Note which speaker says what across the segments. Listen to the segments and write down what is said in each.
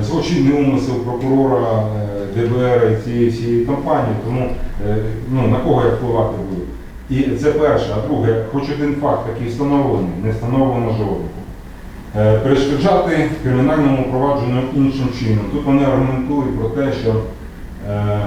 Speaker 1: е, злочинний умисел прокурора е, ДБР і цієї всієї компанії, тому е, ну, на кого я впливати буду. І це перше. А друге, хоч один факт такий встановлений, не встановлено жодного. Перешкоджати кримінальному провадженню іншим чином. Тут вони аргументують про те, що е,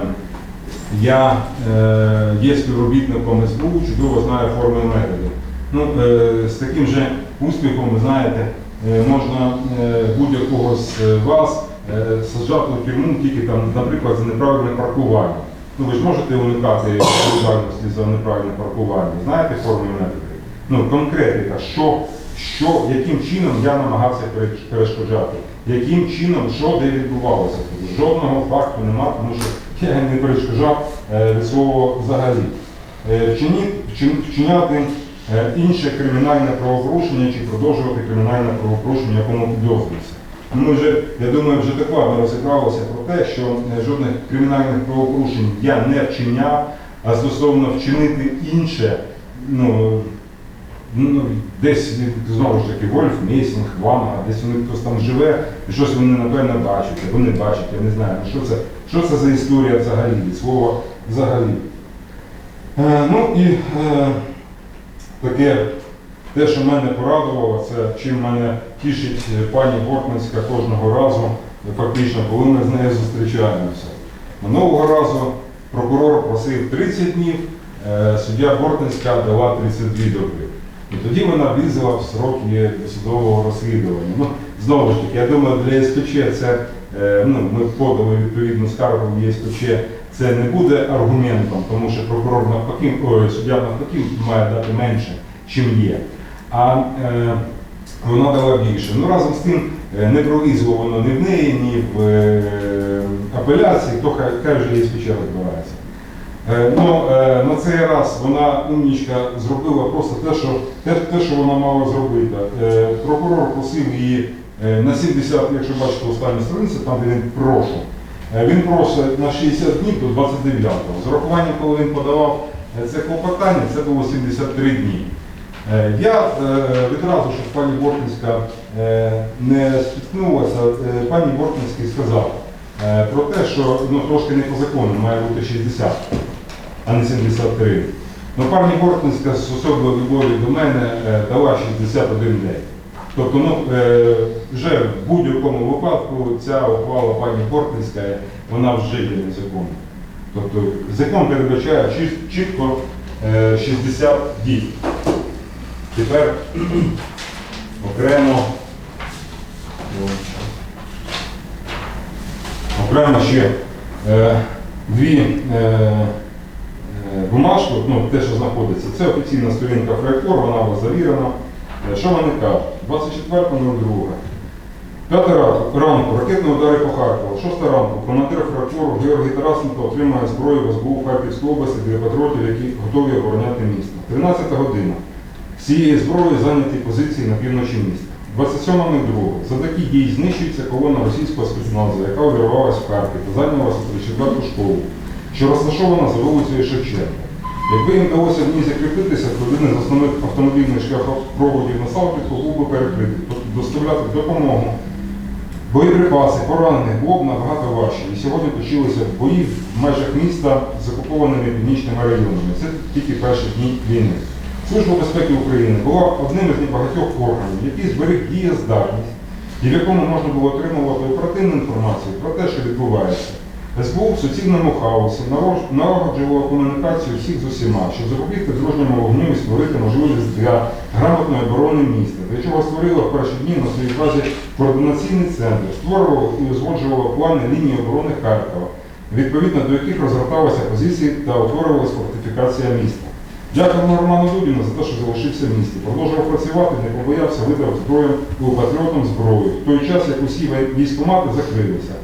Speaker 1: я е, є співробітником СБУ, чудово знаю форми і методи. Ну, е, з таким же успіхом, ви знаєте, можна е, будь-якого з е, вас е, саджати у тюрму тільки там, наприклад, за неправильне паркування. Ну, ви ж можете уникати відповідальності за неправильне паркування. Знаєте форми і? Ну, конкретика, що, що, яким чином я намагався перешкоджати, яким чином, що де відбувалося. Жодного факту нема, тому що я не перешкоджав е, від слова взагалі. Е, вчиняти е, інше кримінальне правопорушення чи продовжувати кримінальне правопорушення, якому підозрюється. Ми вже, я думаю, вже докладно розібралося про те, що е, жодних кримінальних правопорушень я не вчиняв, а стосовно вчинити інше, ну, ну, десь знову ж таки Вольф, Мейсінг, Ванга, десь вони хтось там живе, і щось вони напевно бачать, або не бачать, я не знаю. Ну, Що це, що це за історія взагалі, від слова взагалі. Е, ну і е, таке, те, що мене порадувало, це чим мене тішить е, пані Бортницька кожного разу, фактично, коли ми з нею зустрічаємося. Минулого разу прокурор просив 30 днів, е, суддя Бортницька дала 32 доби. І тоді вона влізла в сроки судового розслідування. Ну, знову ж таки, я думаю, для СПЧ це, е, ну, ми подали відповідну скаргу в СПЧ, це не буде аргументом, тому що прокурор навпаки, ой, суддя навпаки має дати менше, чим є. А е, вона дала більше. Ну разом з тим е, не пролізло воно ні в неї, ні в е, апеляції, то хай, хай вже СПЧ розбирається. Е, Ну, е, на цей раз вона умнічка зробила просто те, що, те, те, що вона мала зробити. Е, Прокурор просив її е, на 70, якщо бачите останню страницю, там де він прошу. Е, Він просить на 60 днів до 29-го. З урахуванням, коли він подавав е, це клопотання, це було 73 дні. Е, Я відразу, щоб пані Бортницька е, не спіткнулася, пані Бортницький сказав про те, що ну, трошки не по закону, має бути 60, а не 73. Ну, пані Бортницька з особливою любов'ю до мене дала 61 день. Тобто, ну, е, вже в будь-якому випадку ця ухвала пані Бортницька, вона вже є незаконною. Тобто закон передбачає чіт- чітко е, 60 дій. Тепер окремо окремо ще е, дві е, е, бумажки, ну, те, що знаходиться, це офіційна сторінка Фрайкор, вона завірена. Що вони кажуть? 24.02. П'ята ранку, ракетні удари по Харкову. Шоста ранку командир Фракору Георгій Тарасенко отримає зброю в СБУ Харківської області для патріотів, які готові обороняти місто. 13 година. Цієї зброї зайняті позиції на півночі міста. 27.02. За такі дії знищується колона російського спецназу, яка увірвалася в Харків та зайняла 34 школу, що розташована за вулицею Шевченка. Якби їм вдалося в ній закріпитися, то один з основних автомобільних шляхопроводів на Салтівку був би перекритий, тобто доставляти допомогу Боєприпаси, поранених було б набагато важче. І сьогодні точилися бої в межах міста з окупованими північними районами. Це тільки перші дні війни. Служба безпеки України була одним із небагатьох органів, який зберіг дієздатність, і в якому можна було отримувати оперативну інформацію про те, що відбувається. СБУ в суцільному хаосі налагоджувала комунікацію всіх з усіма, щоб запобігти дружньому вогню і створити можливість для грамотної оборони міста, для чого створила в перші дні на своїй базі координаційний центр, створювала і узгоджувала плани лінії оборони Харкова, відповідно до яких розгорталися позиції та утворювалася фортифікація міста. Дякуємо Роману Дудіну за те, що залишився в місті. Продовжував працювати, не побоявся, видав зброю у патріотам зброю. В той час, як усі військомати закрилися.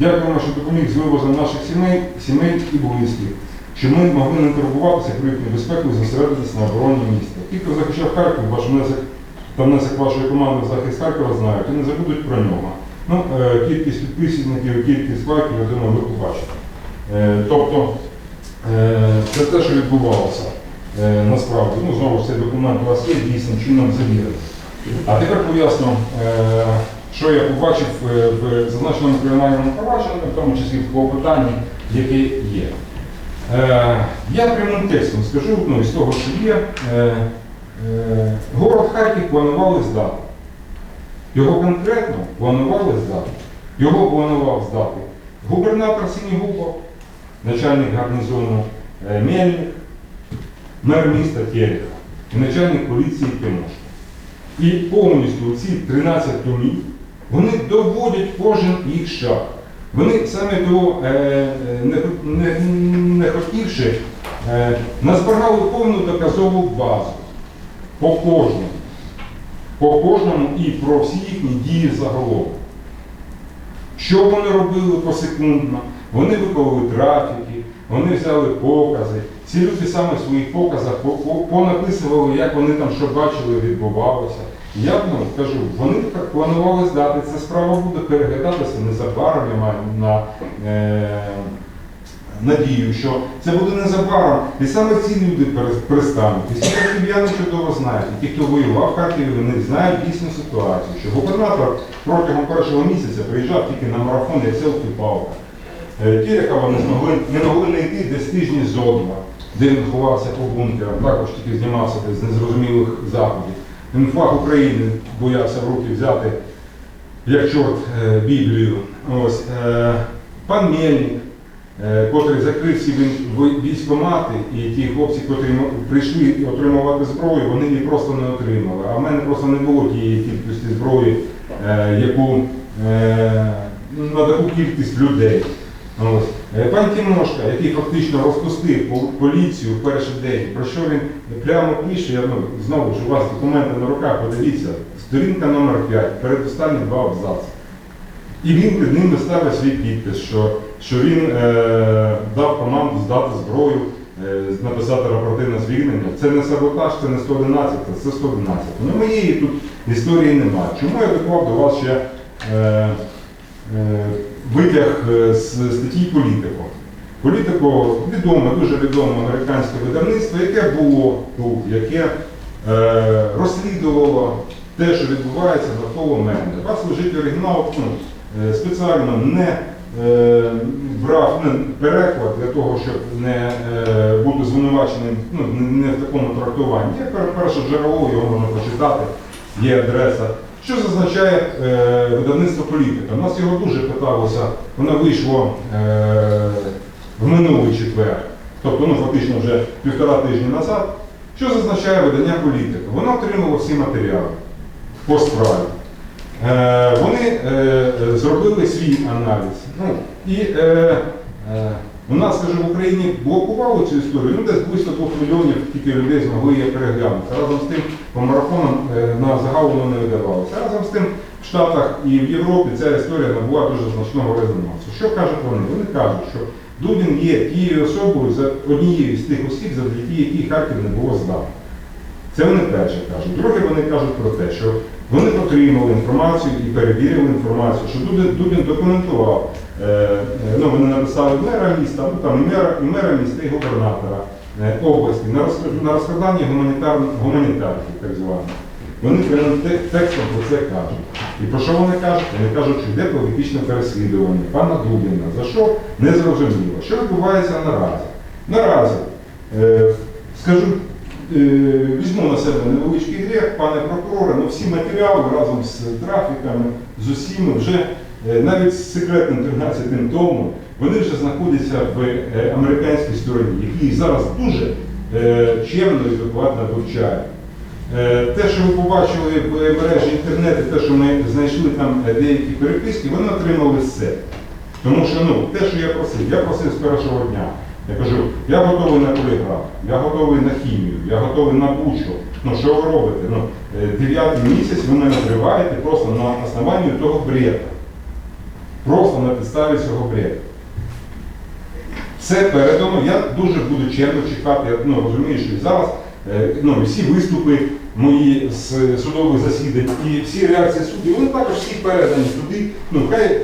Speaker 1: Дякуємо, що допоміг з вивозом наших сімей, сімей і близьких, що ми могли не турбуватися про їхню безпеку і зосередитися на обороні міста. Ті, хто захищав Харків, ваш внесок та внесок вашої команди в захист Харкова знають і не забудуть про нього. Ну, е, кількість підписників, кількість лайків, я думаю, ви побачите. Е, Тобто, е, це те, що відбувалося насправді. Ну, знову ж цей документ у вас є дійсним чином завірений. А тепер поясню, що я побачив е, в зазначеному кримінальному провадженні, в тому числі в клопотанні, яке є. Е, Я прямим текстом скажу ну, із того, що є. Е, Город Харків планували здати. Його конкретно планували здати. Його планував здати губернатор Синігубов, начальник гарнізону Мельник, мер міста Терехов і начальник поліції Тимошко. І повністю ці 13 томів вони доводять кожен їх шаг. Вони саме того е, не, не, не хотівши, е, назбирали повну доказову базу по кожному. По кожному і про всі їхні дії загалом. Що вони робили посекундно? Вони виконували трафіки, вони взяли покази. Ці люди саме в своїх показах по- по- понаписували, як вони там що бачили, відбувалося. Я ну, кажу, вони так планували здати. Ця справа буде переглядатися незабаром, я маю на е, надію, що це буде незабаром. І саме ці люди перестануть. І всі харків'яни чудово знають. І ті, хто воював в Харкові, вони знають дійсну ситуацію, що губернатор протягом першого місяця приїжджав тільки на марафон як селфі-палка. Е, Терехова не змогли не могли знайти десь тижні зо два, де він ховався по бункерам, також тільки знімався десь з незрозумілих заходів. Він України боявся в руки взяти, як чорт е, Біблію. Ось, е, пан Мельник, е, котрий закрив всі військкомати, і ті хлопці, котрі прийшли отримувати зброю, вони її просто не отримали. А в мене просто не було тієї кількості зброї, яку е, на таку кількість людей. Е, Пан Тимошка, який фактично розпустив поліцію в перший день, про що він прямо пише, я ну, знову ж у вас документи на руках, подивіться, сторінка номер 5, передостанні два абзаци. І він під ними ставить свій підпис, що, що він е, дав команду здати зброю, е, написати рапорти на звільнення. Це не саботаж, це не 111, це 111. Ну моєї тут історії немає. Чому я доклав до вас ще е, е, витяг е, з статті Політико? Політико відоме, дуже відоме американське видавництво, яке було тут, яке е, розслідувало те, що відбувається навколо мене. Вас лежить оригінал, ну, е, спеціально не е, брав не, переклад для того, щоб не е, бути звинуваченим ну, не, в такому трактуванні. Перше джерело, його можна прочитати, є адреса. Що зазначає е, видавництво політика? У нас його дуже питалося, воно вийшло е, в минулий четвер, тобто ну, фактично вже півтора тижні назад. Що зазначає видання політика? Воно отримало всі матеріали по справі. Е, вони е, зробили свій аналіз. Ну, і е, е, у нас, скажімо, в Україні блокували цю історію, ну десь близько 2 мільйонів тільки людей змогли її переглянути. Разом з тим, по марафонам е, на загал воно не видавалося. Разом з тим, в Штатах і в Європі ця історія набула дуже значного резонансу. Що кажуть вони? Вони кажуть, що Дудін є тією особою за однією з тих осіб, завдяки якій Харків не було здано. Це вони перше кажуть. Друге, вони кажуть про те, що вони отримали інформацію і перевірили інформацію, що Дудин, Дудин документував. Е, е, ну, вони написали мера міста, ну там мера, і мера міста, і губернатора області на, розк- розкладанні гуманітар, гуманітарки, так званих. Вони прямо текстом про це кажуть. І про що вони кажуть? Вони кажуть, що йде політичне переслідування пана Дубіна. За що? Не зрозуміло. Що відбувається наразі? Наразі, е, скажу, е, візьму на себе невеличкий гріх, пане прокуроре, ну всі матеріали разом з трафіками, з усіми вже е, навіть з секретним 13 томом, вони вже знаходяться в е, американській стороні, які зараз дуже е, чемно і докладно вивчають. Е, Те, що ви побачили в мережі інтернету, те, що ми знайшли там деякі переписки, вони отримали все. Тому що ну, те, що я просив, я просив з першого дня. Я кажу, я готовий на поліграф, я готовий на хімію, я готовий на бучу. Ну що ви робите? Ну, дев'ятий місяць ви мене триваєте просто на основанні того бреда. Просто на підставі цього бреда. Все передано, я дуже буду чемно чекати, я ну, розумію, що і зараз е, ну, всі виступи мої з судових засідань і всі реакції суддів, вони також всі передані туди. Ну, хай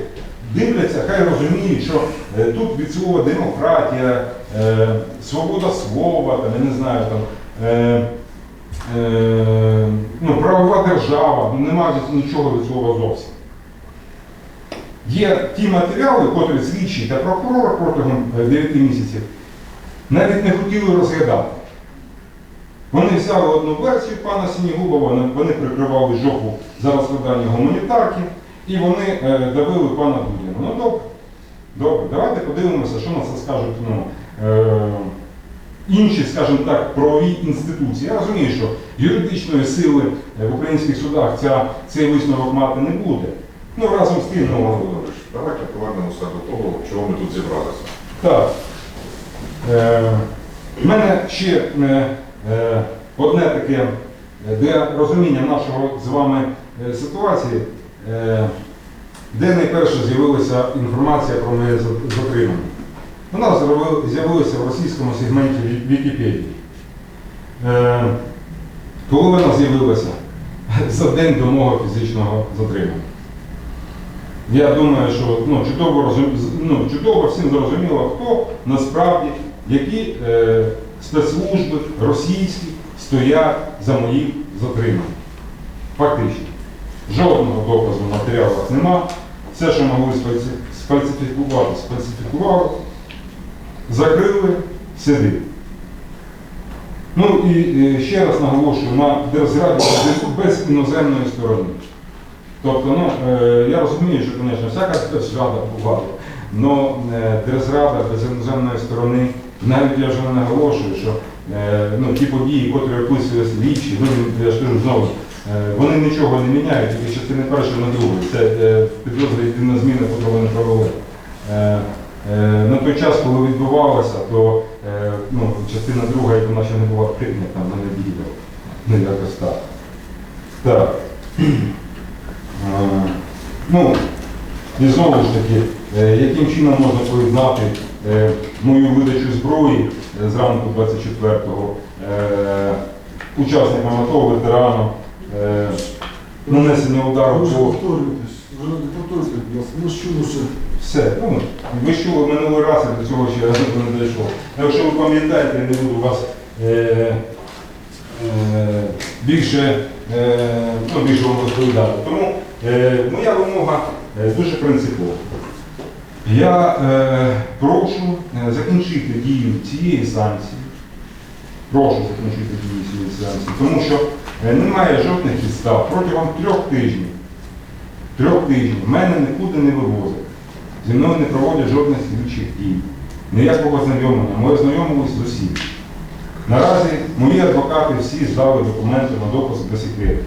Speaker 1: дивляться, хай розуміють, що е, тут від слова демократія, е, свобода слова, там, я не знаю, там, ну, правова держава, немає нічого від слова зовсім. Є ті матеріали, котрі слідчі та прокурор протягом 9 місяців навіть не хотіли розглядати. Вони взяли одну версію пана Сінігубова, вони- вони прикривали жопу за розкладання гуманітарки, і вони е, давили пана Дудіна. Ну добре, добре, давайте подивимося, що на це скажуть ну, е, інші, скажімо так, правові інституції. Я розумію, що юридичної сили е, в українських судах ця, цей висновок мати не буде. Ну разом з тим, ну,
Speaker 2: Володимирович, давайте повернемося до того, чого ми тут зібралися.
Speaker 1: Так. Е, в мене ще е, е, одне таке е, для розуміння нашого з вами ситуації, е, де найперше з'явилася інформація про моє затримання. Вона з'явилася в російському сегменті Вікіпедії. Е, коли вона з'явилася? За день до мого фізичного затримання. Я думаю, що ну, чудово, розум... ну, чудово всім зрозуміло, хто насправді, які е, спецслужби російські стоять за моїм затриманням. Фактично. Жодного доказу в матеріалах нема. Все, що могли сфальсифікувати, сфальсифікували, закрили, сиди. Ну і е, ще раз наголошую на держзраді без- без іноземної сторони. Тобто, ну, е, я розумію, що, звісно, всяка держрада буває, але держрада без іноземної сторони, навіть я вже наголошую, що е, ну, ті події, котрі описує слідчі, ну, я ж кажу знову, е, вони нічого не міняють, тільки частини першої на другу. Це підрозділ єдина зміна, яку вони провели. На той час, коли відбувалося, то ну, частина друга, яка вона ще не була прийнята, вона не діяла. Ну, якось так. Так. Е, Ну, і знову ж таки, е, яким чином можна поєднати е, мою видачу зброї зранку 24-го е, учасникам АТО, ветеранам, нанесення удару по.
Speaker 3: Ми чули вже.
Speaker 1: все. Ну, ви чули минулий раз, я до цього ще не дійшов. Якщо ви пам'ятаєте, я не буду вас е, е, більше, е, ну, більше вам розповідати. Тому моя вимога е, дуже принципова. Я е, прошу е, закінчити дію цієї санкції. Прошу закінчити дію цієї санкції, тому що е, немає жодних підстав протягом трьох тижнів. Трьох тижнів мене нікуди не вивозять. Зі мною не проводять жодних слідчих дій, ніякого знайомлення. Ми ознайомились з усім. Наразі мої адвокати всі здали документи на допуск до секрету.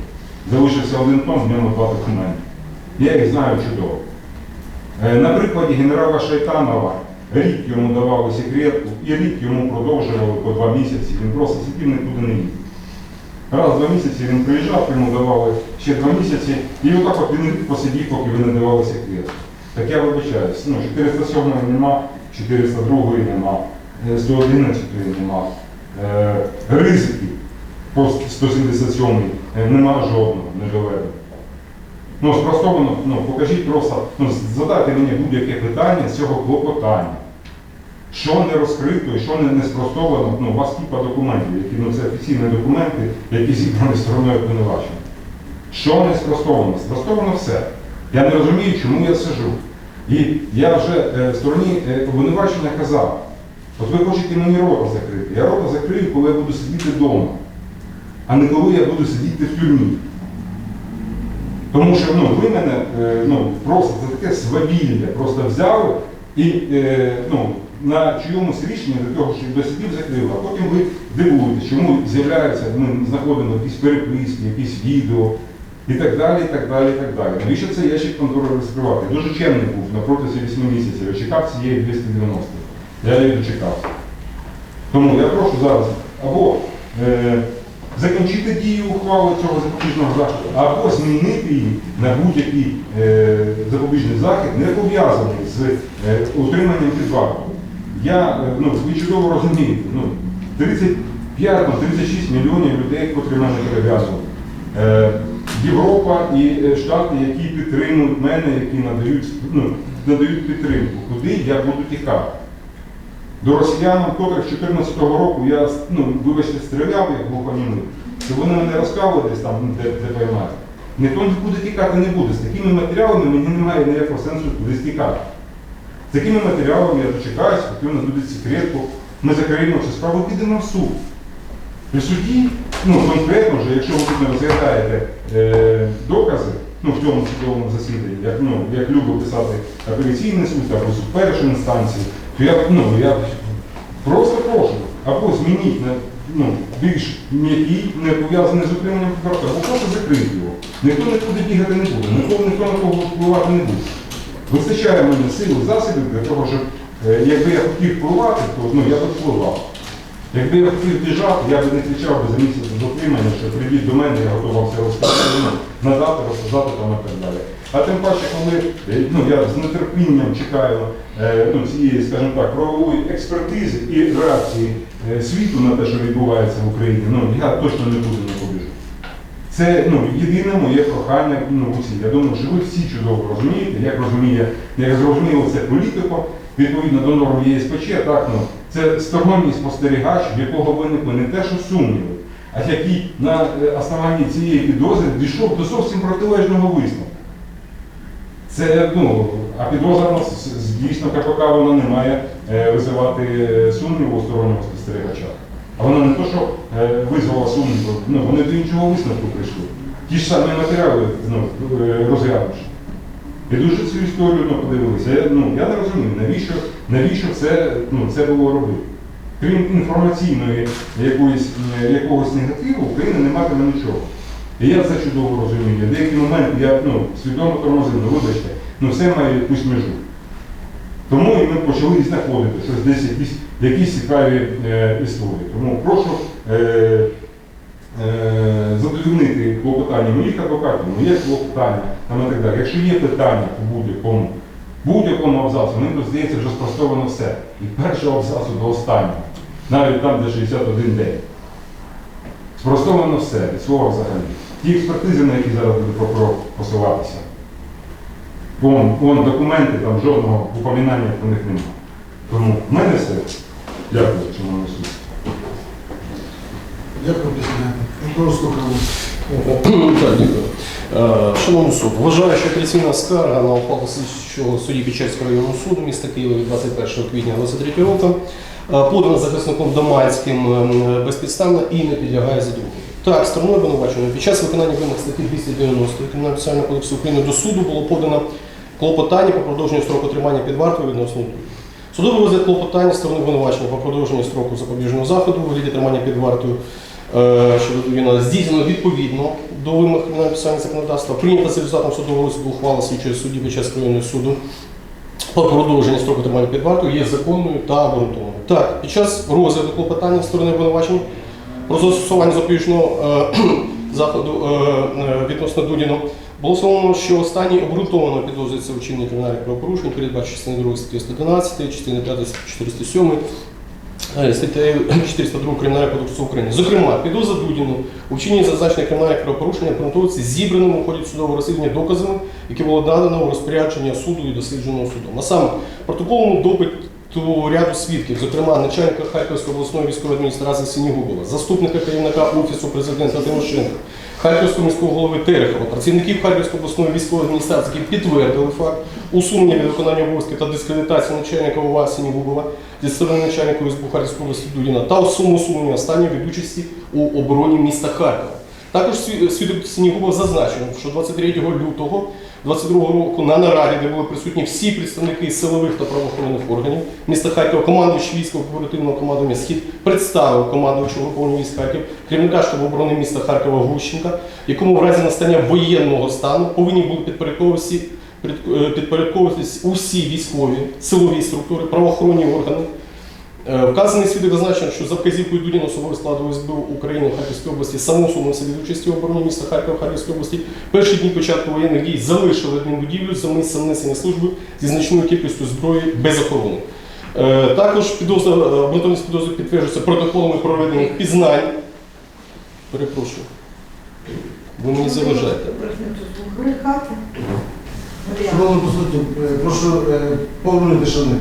Speaker 1: Залишився один том, в ньому два документи. Я їх знаю чудово. Е, На прикладі генерала Шайтанова рік йому давали секретку і рік йому продовжували по два місяці. Він просто сидів нікуди не їздив. Раз в два місяці він приїжджав, йому давали ще два місяці, і отак от він посидів, поки ви не давали секретку. Так я вибачаюсь, ну, 407 нема, 402 нема, е, 111 нема. Е, Ризиків по 177 е, нема жодного, не доведено. Ну, спростовано, ну, покажіть просто, ну, задайте мені будь-яке питання з цього клопотання. Що не розкрито і що не, не спростовано, ну, у вас кіпа документів, які ну, це офіційні документи, які зібрані стороною обвинувачення. Що не спростовано? Спростовано все. Я не розумію, чому я сижу. І я вже е, стороні е, обвинувачення казав, от ви хочете мені рота закрити. Я рота закрию, коли я буду сидіти вдома, а не коли я буду сидіти в тюрмі. Тому що ну, ви мене е, ну, просто за таке свавілля просто взяли і е, ну, на чиємусь рішенні для того, щоб досидів закрили, а потім ви дивуєтесь, чому з'являються, ми знаходимо якісь переписки, якісь відео і так далі, і так далі, і так далі. Навіщо це ящик контори розкривати? Дуже чемний був на протязі 8 місяців. Я чекав цієї 290. Я її дочекався. Тому я прошу зараз або е, закінчити дію ухвали цього запобіжного заходу, або змінити її на будь-який е, запобіжний захід, не пов'язаний з е, утриманням під. Я, е, ну, ви чудово розумієте, ну, 35, ну, 36 мільйонів людей, котрі мене перев'язували. Е, Європа і е, Штати, які підтримують мене, які надають, ну, надають підтримку, куди я буду тікати. До росіян, котрих з 2014 року я ну, вибачте, стріляв як глухонімий, то вони мене розкавили десь там, де, де поймати. ніхто нікуди тікати не буде. З такими матеріалами мені немає ніякого сенсу кудись тікати. З такими матеріалами я дочекаюся, поки вони дадуть секретку, ми закриємо цю справу, підемо в суд. При суді, ну конкретно вже, якщо ви тут не розглядаєте е, докази, ну в цьому судовому засіданні, як, ну, як любить писати апеляційний суд або суд першої інстанції, я, ну, я просто прошу, або змініть на ну, більш м'який, не пов'язаний з утриманням прокурора, або просто закрити його. Ніхто нікуди бігати не буде, ніхто, ніхто на кого впливати не буде. Вистачає мені сил і засобів для того, щоб е, якби я хотів впливати, то ну, я б впливав. Якби я хотів біжати, я б не кричав би за місяць до отримання, що прийдіть до мене, я готова все розказати, ну, надати, розказати там і так далі. А тим паче, коли е, ну, я з нетерпінням чекаю е, ну, цієї, скажімо так, правової експертизи і реакції е, світу на те, що відбувається в Україні, ну я точно не буду не побіжу. Це ну, єдине моє прохання ну, усі. Я думаю, що ви всі чудово розумієте, як розуміє, як зрозуміло це політико, відповідно до норм ЄСПЧ, так, ну, це сторонній спостерігач, в якого виникли не те, що сумніви, а який на е, основанні цієї підозри дійшов до зовсім протилежного висновку. Це, ну, а з- дійсно КПК вона не має е, визивати е, сумніву у стороннього спостерігача. А вона не то, що визвала сумнів, ну, вони до іншого висновку прийшли. Ті ж самі матеріали ну, розглянувши. І дуже цю історію ну, подивилися. Я, ну, я не розумію, навіщо, навіщо це, ну, це було робити. Крім інформаційної якоїсь, е, якогось негативу, Україна не матиме нічого. І я це чудово розумію. В деякі моменти я ну, свідомо тормозив, ну вибачте, ну все має якусь межу. Тому і ми почали знаходити щось десь якісь, якісь цікаві е, історії. Тому прошу е, е, задовольнити клопотання моїх адвокатів, моє клопотання там і так далі. Якщо є питання по будь-якому, будь-якому абзацу, мені тут здається, вже спростовано все. Від першого абзацу до останнього, навіть там, де 61 день. Спростовано все, від слова взагалі. Ті експертизи, на які зараз буде прокурор посилатися. Вон, вон документи, там жодного упоминання про них немає. Тому в мене все. Дякую, шановний суд.
Speaker 3: Дякую. Прокурор слухаємо.
Speaker 4: Дякую. Е, Шановний суд, вважаю, що апеляційна скарга на ухвалу слідчого судді Печерського районного суду міста Києва від 21 квітня 2023 року е, подана захисником Доманським е, безпідставно і не підлягає задоволенню. Так, стороною обвинуваченої під час виконання вимог статті 290 Кримінального процесуального кодексу України до суду було подано клопотання по продовженню строку тримання під вартою відносно. Судовий розгляд клопотання сторони обвинувачення по продовженню строку запобіжного заходу у вигляді тримання під вартою е, щодо Дугіна здійснено відповідно до вимог кримінального законодавства. Прийнято за результатом судового розгляду ухвала слідчої судді Печерського районного суду по продовженню строку тримання під вартою є законною та обґрунтованою. Так, під час розгляду клопотання сторони обвинувачення про застосування запобіжного е, заходу е, е, відносно Дудіну було встановлено, що останній обґрунтовано підозрюється у вчиненні кримінальних правопорушень, передбачено частини 2 статті 111, частини 5 407, е, статтею 402 Кримінального кодексу України. Зокрема, підозра Дудіну у вчиненні зазначених кримінальних правопорушень обґрунтовується зібраними у ході судового розслідування доказами, які було дано у розпорядження суду і дослідженого судом. А саме протоколом допиту ряду свідків, зокрема начальника Харківської обласної військової адміністрації Синігубова, заступника керівника Офісу президента Тимошенка, Харківського міського голови Терехова, працівників Харківської обласної військової адміністрації, які підтвердили факт усунення від виконання обов'язків та дискредитації начальника ОВА Синігубова зі сторони начальника СБУ Харківської області Дудіна та усунення усунення останнього від участі у обороні міста Харкова. Також свідок Синігубов зазначив, що 23 лютого 22 року на нараді, де були присутні всі представники силових та правоохоронних органів міста Харкова, командуючий військово оперативного командування Схід представив командуючого угруповання військ Харків, керівника штабу оборони міста Харкова Гущенка, якому в разі настання воєнного стану повинні були підпорядковуватися під- підпорядковуватись усі військові силові структури, правоохоронні органи. Е, Вказаний свідок зазначив, що за вказівкою Дудіна особовий склад СБУ України в Харківській області самоусунувся від участі в обороні міста Харкова Харківської області. Перші дні початку воєнних дій залишили адмінбудівлю за місцем несення служби зі значною кількістю зброї без охорони. Е, Також підозра, е, обґрунтованість підозри підтверджується протоколами проведених пізнань. Перепрошую. Ви мені заважаєте.
Speaker 3: Шановні присутні, е, прошу е, повної тишини.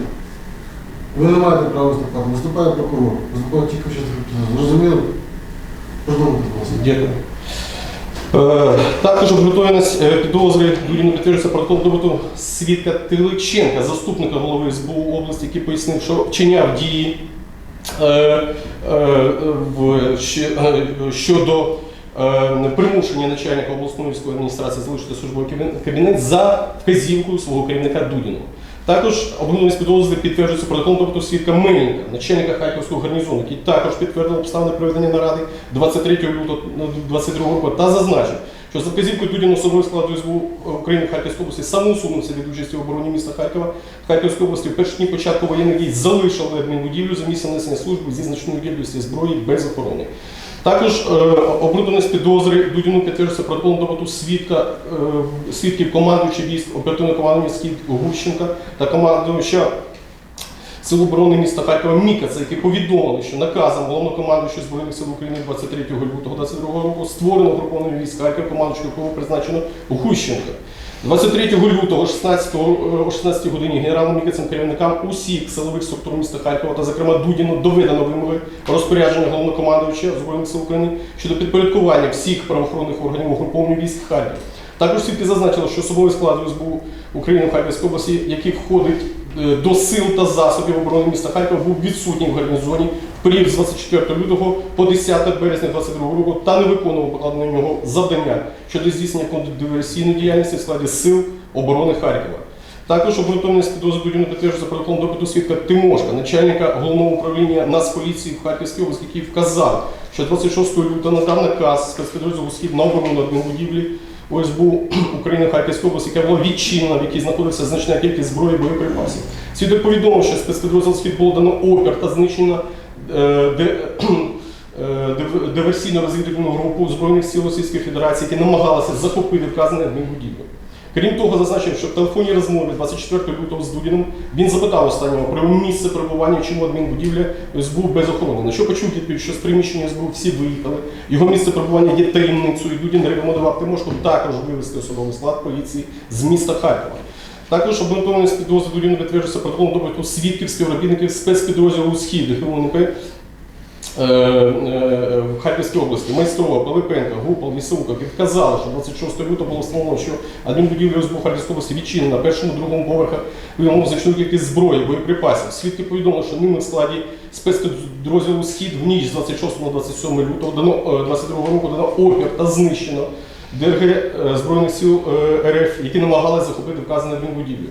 Speaker 3: Ви не маєте права виступати. Виступає прокурор. Виступає тільки що Зрозуміло? Продовжуйте, будь ласка.
Speaker 4: Дякую. Е, Також обґрунтованість е, підозри Юріну підтверджується протокол добуту свідка Тиличенка, заступника голови СБУ області, який пояснив, що вчиняв дії е, е, в- ще- е, щодо е, примушення начальника обласної військової адміністрації залишити службовий кабінет за вказівкою свого керівника Дудіного. Також обґрунтованість підозри підтверджується протоколом тобто свідка Мельника, начальника Харківського гарнізону, який також підтвердив обставини проведення наради 23 лютого 2022 року та зазначив, що за вказівкою Дудіна особового складу СБУ України в Харківській області самоусунувся від участі в обороні міста Харкова Харківської області в перші дні початку воєнних дій залишили адмінбудівлю за місцем несення служби зі значною кількістю зброї без охорони. Також е, обґрунтованість підозри Дудіну підтверджується протоколом добуту свідка, е, свідків командуючи військ оперативного командування Скіт Гущенка та командуюча Сил оборони міста Харкова Мікаца, які повідомили, що наказом головнокомандуючого Збройних сил України 23 лютого 2022 року створено групований військ Харків, командуючого якого призначено Гущенка. 23 лютого 16, о 16 годині генералом Мікацем керівникам усіх силових структур міста Харкова та, зокрема, Дудіну доведено вимоги розпорядження головнокомандуюча Збройних сил України щодо підпорядкування всіх правоохоронних органів угруповання військ Харків. Також свідки зазначили, що особовий склад СБУ України в Харківській області, який входить е, до сил та засобів оборони міста Харкова, був відсутній в гарнізоні період з 24 лютого по 10 березня 2022 року та не виконував покладене на нього завдання щодо здійснення контрдиверсійної діяльності в складі сил оборони Харкова. Також обґрунтованість підозри Дудіна підтверджується протоколом допиту свідка Тимошка, начальника головного управління Нацполіції в Харківській області, який вказав, що 26 лютого надав наказ спецпідрозділу «Схід» на оборону адмінбудівлі ОСБУ України в Харківській області, яка була відчинена, в якій знаходиться значна кількість зброї і боєприпасів. Свідок повідомив, що спецпідрозділ «Схід» було дано опір та знищено е, де, е, диверсійно-розвідувальну групу Збройних сил Російської Федерації, які намагалися захопити вказане адмінбудівлю. Крім того, зазначив, що в телефонній розмові 24 лютого з Дудіним він запитав останнього про місце перебування, чому адмінбудівля СБУ без охорони. На що почув відповідь, що з приміщення СБУ всі виїхали. Його місце перебування є таємницею. і Дудін рекомендував Тимошку також вивезти особовий склад поліції з міста Харкова. Також обґрунтованість підозри Дудіну підтверджується протоколом допиту свідків співробітників спецпідрозділу «Схід» ГУНП е, е, в Харківській області Майстрова, Пилипенка, Гупал, Лісовка підказали, що 26 лютого було встановлено, що адмінбудівля СБУ Харківської області відчинена на першому, другому поверхах виявлено значну кількість зброї, боєприпасів. Свідки повідомили, що ними в складі спецпідрозділу «Схід» в ніч з 26 на 27 лютого дано, е, 22 року дано опір та знищено ДРГ е, Збройних сил е, РФ, які намагалися захопити вказане адмінбудівлю.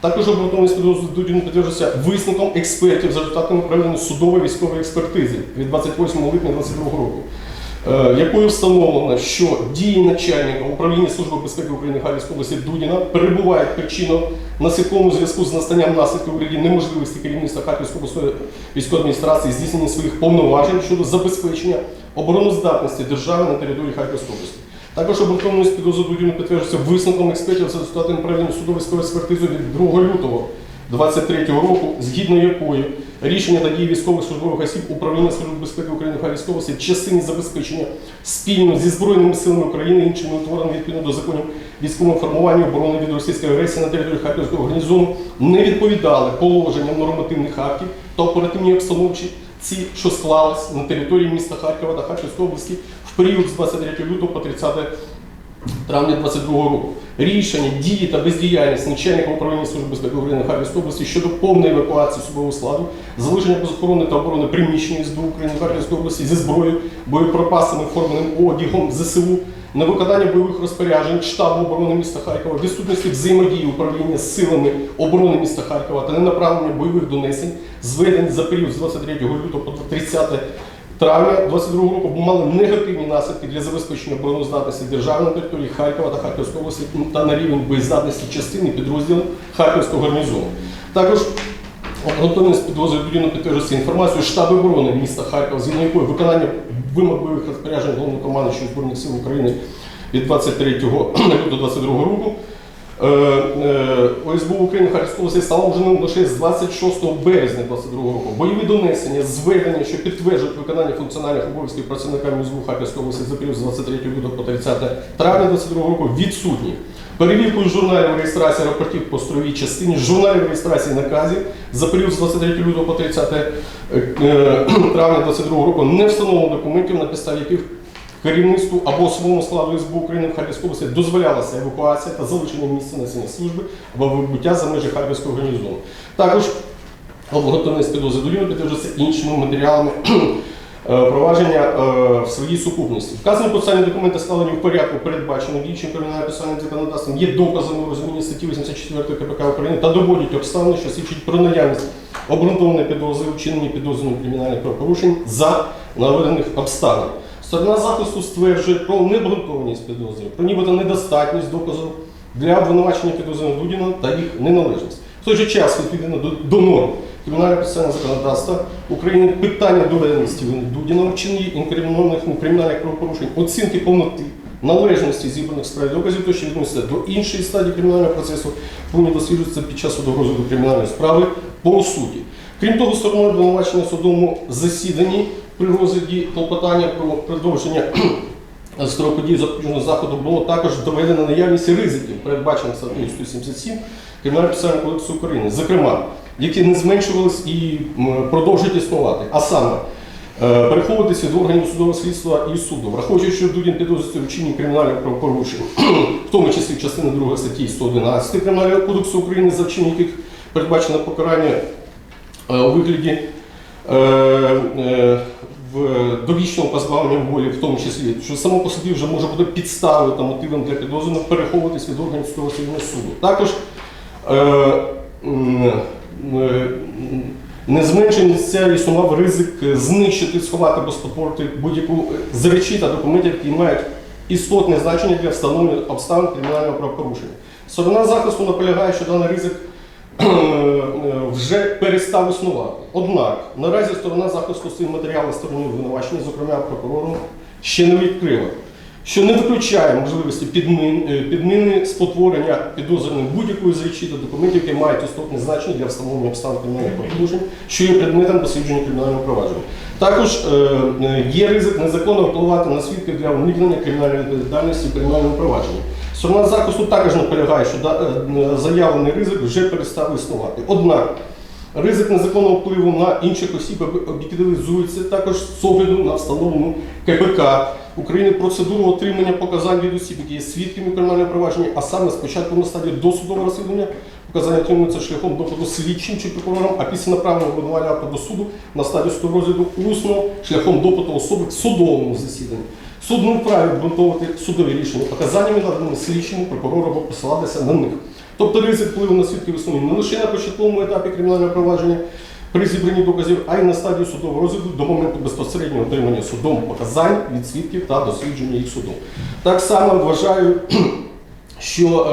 Speaker 4: Також обґрунтованість підозри Дудіну підтверджується висновком експертів за результатами проведення судової військової експертизи від 28 липня 2022 року, е, якою встановлено, що дії начальника управління Служби безпеки України Харківської області Дудіна перебувають причиною наслідковому зв'язку з настанням наслідків у неможливості керівництва Харківської обласної військової адміністрації здійснення своїх повноважень щодо забезпечення обороноздатності держави на території Харківської області. Також обґрунтованість підозри Дудіну підтверджується висновком експертів за результатами проведення судової військової експертизи від 2 лютого 2023 року, згідно якої рішення та дії військових службових осіб управління Служби безпеки України в Харківській області частині забезпечення спільно зі Збройними силами України іншими утвореними відповідно до законів військового формування оборони від російської агресії на території Харківського гарнізону не відповідали положенням нормативних актів та оперативній обстановці, ці, що склались на території міста Харкова та Харківської області період з 23 лютого по 30 травня 2022 року. Рішення, дії та бездіяльність начальника управління Служби безпеки України Харківської області щодо повної евакуації особового складу, залишення без охорони та оборони приміщення СБУ України Харківської області зі зброєю, боєприпасами, форменим одягом ЗСУ, невиконання бойових розпоряджень штабу оборони міста Харкова, відсутності взаємодії управління силами оборони міста Харкова та ненаправлення бойових донесень, зведень за період з 23 лютого по 30 травня 22 року мали негативні наслідки для забезпечення обороноздатності держави на території Харкова та Харківської області та на рівень боєздатності частини підрозділів Харківського гарнізону. Також Готовність підрозділу Дудіну підтверджується інформацією штабу оборони міста Харкова, згідно якої виконання вимог бойових розпоряджень головного командуючого Збройних сил України від 23 лютого 22 року ОСБУ України Харківської області стало можливим лише з 26 березня 22 року. Бойові донесення, зведення, що підтверджують виконання функціональних обов'язків працівниками ОСБУ Харківської області за період з 23 лютого по 30 травня 22 року відсутні. Перевіркою журналів реєстрації рапортів по строїй частині, журналів реєстрації наказів за період з 23 лютого по 30 е, е, травня 22 року не встановлено документів, на підставі яких керівництву або особовому складу СБУ України в Харківській області дозволялася евакуація та залишення місця несення служби або вибуття за межі Харківського гарнізону. Також обґрунтованість підозри Доліна підтверджується іншими матеріалами е, провадження е, в своїй сукупності. Вказані процесуальні документи складені в порядку, передбаченому діючим кримінальним процесуальним законодавством, є доказами у розумінні статті 84 КПК України та доводять обставини, що свідчить про наявність обґрунтованої підозри, вчинені підозрюваних кримінальних правопорушень за наведених обставин. Сторона захисту стверджує про необґрунтованість підозри, про нібито недостатність доказу для обвинувачення підозрюваних Дудіна та їх неналежність. В той же час, відповідно до, норм кримінального процесуального законодавства України, питання доведеності Дудіна інкримінованих ну, кримінальних правопорушень, оцінки повноти, належності зібраних справ доказів, то що відноситься до іншої стадії кримінального процесу, повинні досліджуватися під час розгляду кримінальної справи по суті. Крім того, стороною обвинувачення в судовому засіданні при розгляді клопотання про продовження строку дії запобіжного заходу було також доведено наявність ризиків, передбачених статтею 177 Кримінального процесуального кодексу України, зокрема, які не зменшувались і продовжують існувати. А саме, е, переховуватися від органів судового слідства і суду, враховуючи, що Дудін підозрюється у вчиненні кримінальних правопорушень, в тому числі частини 2 статті 111 Кримінального кодексу України, за вчинення яких передбачено покарання е, у вигляді е, е, в довічному позбавленні волі, в тому числі, що само по собі вже може бути підставою та мотивом для підозрюваного переховуватись від органів слідного суду. Також е, е, не зменшується існував ризик знищити, сховати або спотворити будь-яку з речей та документів, які мають істотне значення для встановлення обставин кримінального правопорушення. Сторона захисту наполягає, що даний ризик вже перестав існувати. Однак наразі сторона захисту свої матеріали сторони обвинувачення, зокрема прокурором, ще не відкрила, що не виключає можливості підмін, е, підміни спотворення підозрюваним будь-якої з речей та документів, які мають істотне значення для встановлення обставин кримінальних правопорушень, що є предметом дослідження кримінального провадження. Також е, е, є ризик незаконно впливати на свідків для уникнення кримінальної відповідальності в кримінальному провадженні. Сторона захисту також наполягає, що е, заявлений ризик вже перестав існувати. Однак ризик незаконного впливу на інших осіб об- об'єктивізується також з огляду на встановлену КПК України процедуру отримання показань від осіб, які є свідками кримінального провадження, а саме спочатку на стадії досудового розслідування показання отримуються шляхом допиту слідчим чи прокурором, а після направлення обвинувального до суду на стадію судового розгляду усно шляхом допиту особи в судовому засіданні. Суд вправі обґрунтовувати судові рішення показаннями, наданими слідчому прокурору або посилатися на них. Тобто ризик впливу на свідків існує не лише на початковому етапі кримінального провадження при зібранні доказів, а й на стадії судового розгляду до моменту безпосереднього отримання судом показань від свідків та дослідження їх судом. Так само вважаю, що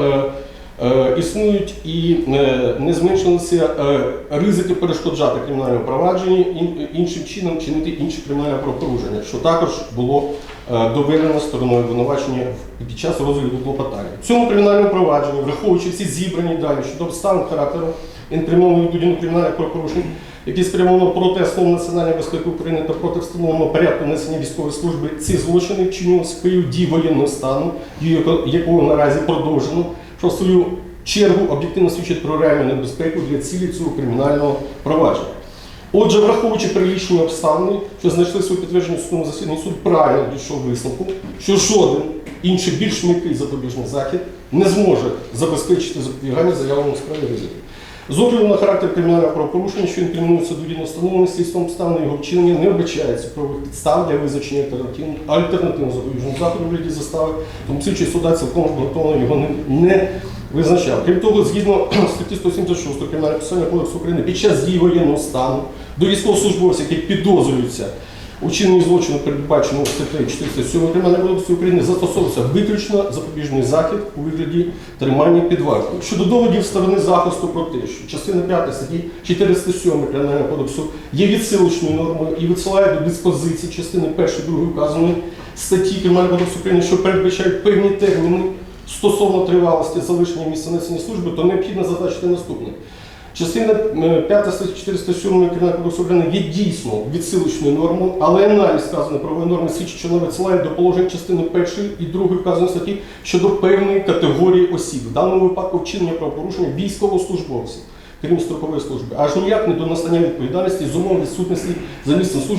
Speaker 4: е, е, існують і е, не зменшилися е, ризики перешкоджати кримінальному провадженні ін- іншим чином чинити інші кримінальне правопорушення, що також було доведено стороною обвинувачення під час розгляду клопотання. В цьому кримінальному провадженні, враховуючи всі зібрані дані щодо обставин характеру інкримінованих Дудіну кримінальних правопорушень, які спрямовано проти основ національної безпеки України та проти встановленого порядку несення військової служби, ці злочини вчинювалися в період дії воєнного стану, якого наразі продовжено, що в свою чергу об'єктивно свідчить про реальну небезпеку для цілі цього кримінального провадження. Отже, враховуючи перелічені обставини, що знайшли своє підтвердження в судовому засіданні, суд правильно дійшов висновку, що жоден інший більш м'який запобіжний захід не зможе забезпечити запобігання заявленому справі ризику. З огляду на характер кримінального правопорушення, що інкримінується довільно встановлений слідством обставини його вчинення, не вбачається правових підстав для визначення альтернативного запобіжного заходу в вигляді застави, тому слідчий суда цілком обґрунтовано його не визначав. Крім того, згідно статті 176 Кримінального процесуального кодексу України, під час дії воєнного стану до військовослужбовців, які підозрюються у чиненні злочину, передбаченого статтею 407 Кримінального кодексу України, застосовується виключно запобіжний захід у вигляді тримання під вартою. Щодо доводів сторони захисту про те, що частина 5 статті 407 Кримінального кодексу є відсилочною нормою і відсилає до диспозиції частини 1 2 вказаної статті Кримінального кодексу України, що передбачають певні терміни стосовно тривалості залишення місця несення служби, то необхідно зазначити наступне. Частина е, 5 статті 407 Кримінального кодексу України є дійсно відсилочною нормою, але аналіз сказаної правової норми що вона відсилає до положень частини 1 і 2 вказаної статті щодо певної категорії осіб, в даному випадку вчинення правопорушення військовослужбовців, крім строкової служби, аж ніяк не до настання відповідальності з умов відсутності за місцем служби.